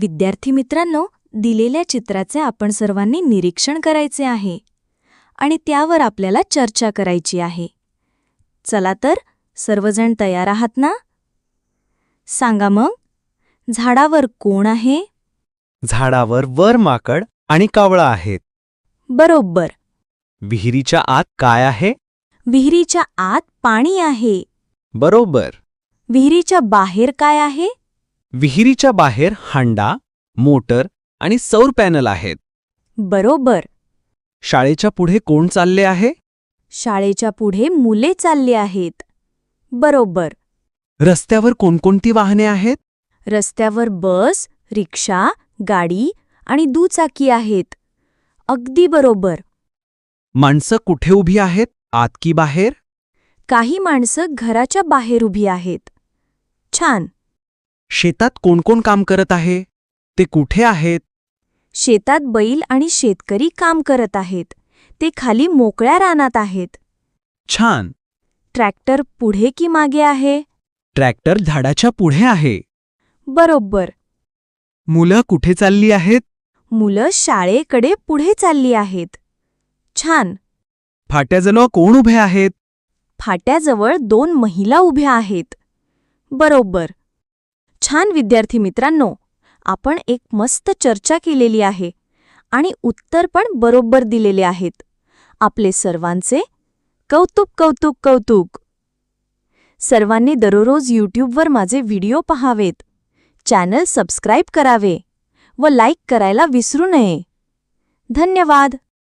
विद्यार्थी मित्रांनो दिलेल्या चित्राचे आपण सर्वांनी निरीक्षण करायचे आहे आणि त्यावर आपल्याला चर्चा करायची आहे. चला तर सर्वजण तयार आहात ना? सांगा मग झाडावर कोण आहे? झाडावर वर माकड आणि कावळा आहेत. बरोबर. विहिरीच्या आत काय आहे? विहिरीच्या आत पाणी आहे. बरोबर. विहिरीच्या बाहेर काय आहे? विहिरीच्या बाहेर हांडा मोटर आणि सौर पॅनल आहेत. बरोबर. शाळेच्या पुढे कोण चालले आहे? शाळेच्या पुढे मुले चालली आहेत. बरोबर. रस्त्यावर कोणकोणती वाहने आहेत? रस्त्यावर बस रिक्षा गाडी आणि दुचाकी आहेत. अगदी बरोबर. माणसं कुठे उभी आहेत? आत की बाहेर? काही माणसं घराच्या बाहेर उभी आहेत. छान. शेतात कोण कोण काम करत आहे? ते कुठे आहेत? शेतात बैल आणि शेतकरी काम करत आहेत. ते खाली मोकळ्या रानात आहेत. छान. ट्रॅक्टर पुढे की मागे आहे? ट्रॅक्टर झाडाच्या पुढे आहे. बरोबर. मुलं कुठे चालली आहेत? मुलं शाळेकडे पुढे चालली आहेत. छान. फाट्याजवळ कोण उभे आहेत? फाट्याजवळ दोन महिला उभ्या आहेत. बरोबर. छान विद्यार्थी मित्रांनो आपण एक मस्त चर्चा केलेली आहे आणि उत्तर पण बरोबर दिलेले आहेत. आपले सर्वांचे कौतुक कौतुक कौतुक. सर्वांनी दररोज यूट्यूबवर माझे व्हिडिओ पहावेत. चॅनल सबस्क्राईब करावे व लाईक करायला विसरू नये. धन्यवाद!